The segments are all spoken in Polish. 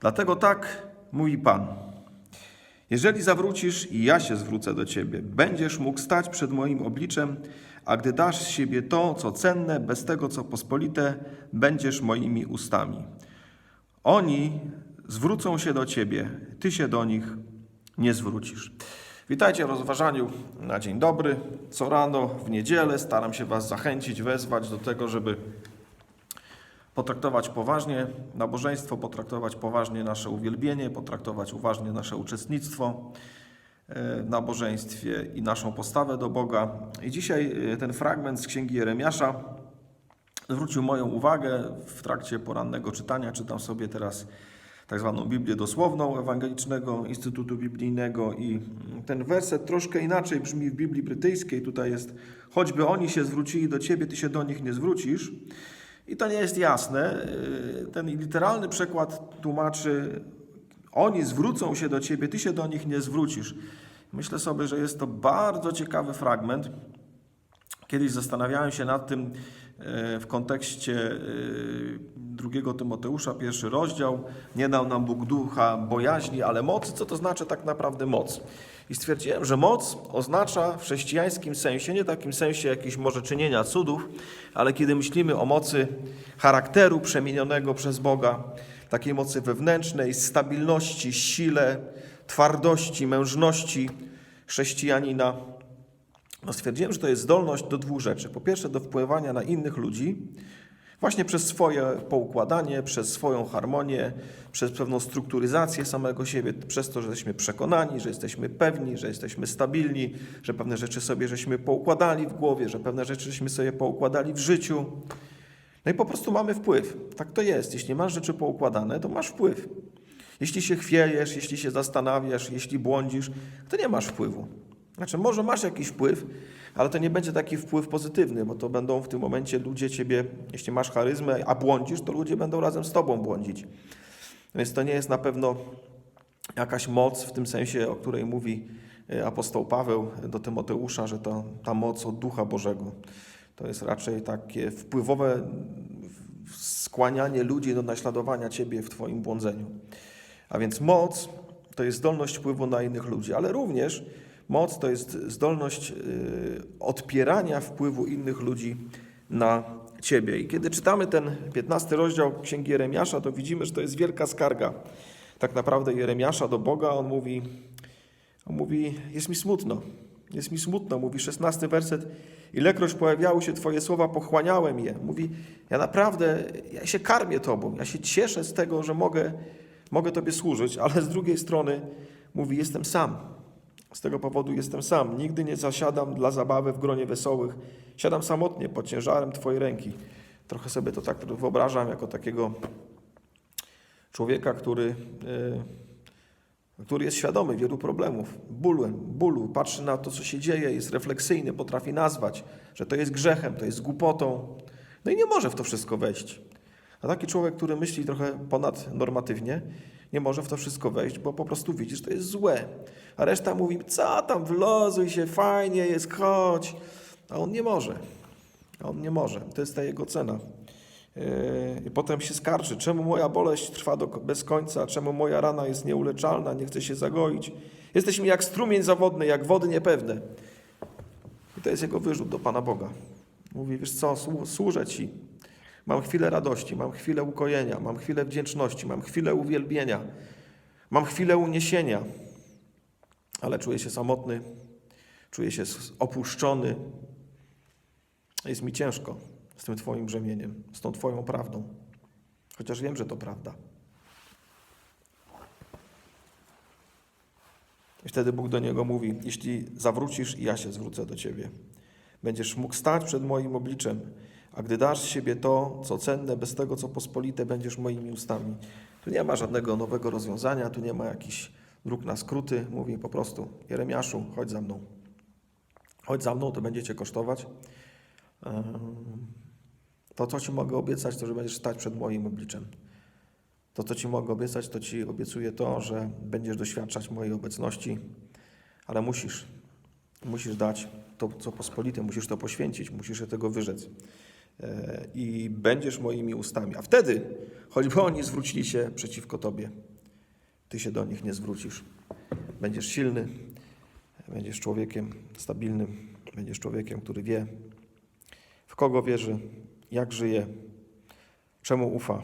Dlatego tak mówi Pan. Jeżeli zawrócisz i ja się zwrócę do ciebie, będziesz mógł stać przed moim obliczem, a gdy dasz z siebie to, co cenne, bez tego, co pospolite, będziesz moimi ustami. Oni zwrócą się do ciebie, ty się do nich nie zwrócisz. Witajcie w rozważaniu na dzień dobry. Co rano w niedzielę staram się Was zachęcić, wezwać do tego, żeby potraktować poważnie nabożeństwo, potraktować poważnie nasze uwielbienie, potraktować uważnie nasze uczestnictwo e, w nabożeństwie i naszą postawę do Boga. I dzisiaj e, ten fragment z Księgi Jeremiasza zwrócił moją uwagę w trakcie porannego czytania. Czytam sobie teraz tak zwaną Biblię dosłowną Ewangelicznego Instytutu Biblijnego i ten werset troszkę inaczej brzmi w Biblii brytyjskiej. Tutaj jest, choćby oni się zwrócili do Ciebie, Ty się do nich nie zwrócisz. I to nie jest jasne. Ten literalny przekład tłumaczy, oni zwrócą się do Ciebie, Ty się do nich nie zwrócisz. Myślę sobie, że jest to bardzo ciekawy fragment. Kiedyś zastanawiałem się nad tym e, w kontekście e, drugiego Tymoteusza, pierwszy rozdział. Nie dał nam Bóg ducha bojaźni, ale mocy. Co to znaczy tak naprawdę moc? I stwierdziłem, że moc oznacza w chrześcijańskim sensie, nie takim sensie jakichś może czynienia cudów, ale kiedy myślimy o mocy charakteru przemienionego przez Boga, takiej mocy wewnętrznej, stabilności, sile, twardości, mężności chrześcijanina, no stwierdziłem, że to jest zdolność do dwóch rzeczy. Po pierwsze, do wpływania na innych ludzi, właśnie przez swoje poukładanie, przez swoją harmonię, przez pewną strukturyzację samego siebie, przez to, że jesteśmy przekonani, że jesteśmy pewni, że jesteśmy stabilni, że pewne rzeczy sobie żeśmy poukładali w głowie, że pewne rzeczy żeśmy sobie poukładali w życiu. No i po prostu mamy wpływ. Tak to jest. Jeśli masz rzeczy poukładane, to masz wpływ. Jeśli się chwiejesz, jeśli się zastanawiasz, jeśli błądzisz, to nie masz wpływu. Znaczy, może masz jakiś wpływ, ale to nie będzie taki wpływ pozytywny, bo to będą w tym momencie ludzie ciebie, jeśli masz charyzmę, a błądzisz, to ludzie będą razem z tobą błądzić. Więc to nie jest na pewno jakaś moc w tym sensie, o której mówi e, apostoł Paweł do Tymoteusza, że to ta moc od Ducha Bożego. To jest raczej takie wpływowe skłanianie ludzi do naśladowania ciebie w twoim błądzeniu. A więc moc to jest zdolność wpływu na innych ludzi, ale również Moc to jest zdolność y, odpierania wpływu innych ludzi na ciebie. I kiedy czytamy ten 15 rozdział Księgi Jeremiasza, to widzimy, że to jest wielka skarga. Tak naprawdę Jeremiasza do Boga, on mówi, on mówi jest mi smutno, jest mi smutno, mówi 16 werset, ilekroć pojawiały się Twoje słowa, pochłaniałem je. Mówi, ja naprawdę, ja się karmię Tobą, ja się cieszę z tego, że mogę, mogę Tobie służyć, ale z drugiej strony mówi, jestem sam. Z tego powodu jestem sam. Nigdy nie zasiadam dla zabawy w gronie wesołych. Siadam samotnie pod ciężarem Twojej ręki. Trochę sobie to tak wyobrażam jako takiego człowieka, który, yy, który jest świadomy wielu problemów, bólu, bólu, patrzy na to, co się dzieje, jest refleksyjny, potrafi nazwać, że to jest grzechem, to jest głupotą. No i nie może w to wszystko wejść. A taki człowiek, który myśli trochę ponadnormatywnie, nie może w to wszystko wejść, bo po prostu widzi, że to jest złe. A reszta mówi, co tam, wlozuj się, fajnie jest, chodź. A on nie może. A on nie może. To jest ta jego cena. Yy, I potem się skarży, czemu moja boleść trwa do, bez końca, czemu moja rana jest nieuleczalna, nie chce się zagoić. Jesteśmy jak strumień zawodny, jak wody niepewne. I to jest jego wyrzut do Pana Boga. Mówi, wiesz co, służę Ci, Mam chwilę radości, mam chwilę ukojenia, mam chwilę wdzięczności, mam chwilę uwielbienia, mam chwilę uniesienia, ale czuję się samotny, czuję się opuszczony. Jest mi ciężko z tym Twoim brzemieniem, z tą Twoją prawdą, chociaż wiem, że to prawda. I wtedy Bóg do niego mówi: Jeśli zawrócisz, ja się zwrócę do ciebie. Będziesz mógł stać przed moim obliczem a gdy dasz siebie to, co cenne, bez tego, co pospolite, będziesz moimi ustami. Tu nie ma żadnego nowego rozwiązania, tu nie ma jakichś dróg na skróty. Mówi po prostu, Jeremiaszu, chodź za mną. Chodź za mną, to będzie cię kosztować. To, co ci mogę obiecać, to, że będziesz stać przed moim obliczem. To, co ci mogę obiecać, to ci obiecuję to, że będziesz doświadczać mojej obecności, ale musisz, musisz dać to, co pospolite, musisz to poświęcić, musisz się tego wyrzec i będziesz moimi ustami. A wtedy, choćby oni zwrócili się przeciwko Tobie, Ty się do nich nie zwrócisz. Będziesz silny, będziesz człowiekiem stabilnym, będziesz człowiekiem, który wie, w kogo wierzy, jak żyje, czemu ufa,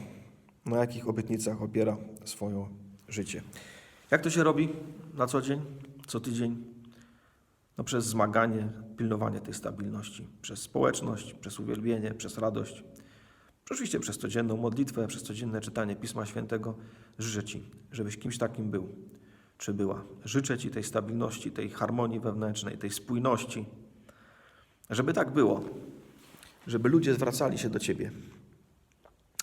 na jakich obietnicach opiera swoje życie. Jak to się robi na co dzień, co tydzień? No przez zmaganie, pilnowanie tej stabilności, przez społeczność, przez uwielbienie, przez radość, oczywiście przez codzienną modlitwę, przez codzienne czytanie Pisma Świętego. Życzę Ci, żebyś kimś takim był, czy była. Życzę Ci tej stabilności, tej harmonii wewnętrznej, tej spójności, żeby tak było, żeby ludzie zwracali się do Ciebie,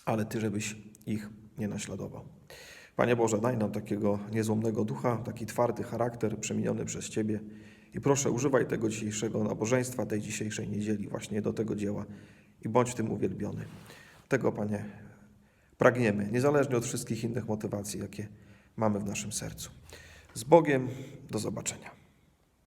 ale Ty, żebyś ich nie naśladował. Panie Boże, daj nam takiego niezłomnego ducha, taki twardy charakter przemieniony przez Ciebie i proszę, używaj tego dzisiejszego nabożeństwa, tej dzisiejszej niedzieli właśnie do tego dzieła i bądź w tym uwielbiony. Tego, Panie, pragniemy, niezależnie od wszystkich innych motywacji, jakie mamy w naszym sercu. Z Bogiem, do zobaczenia.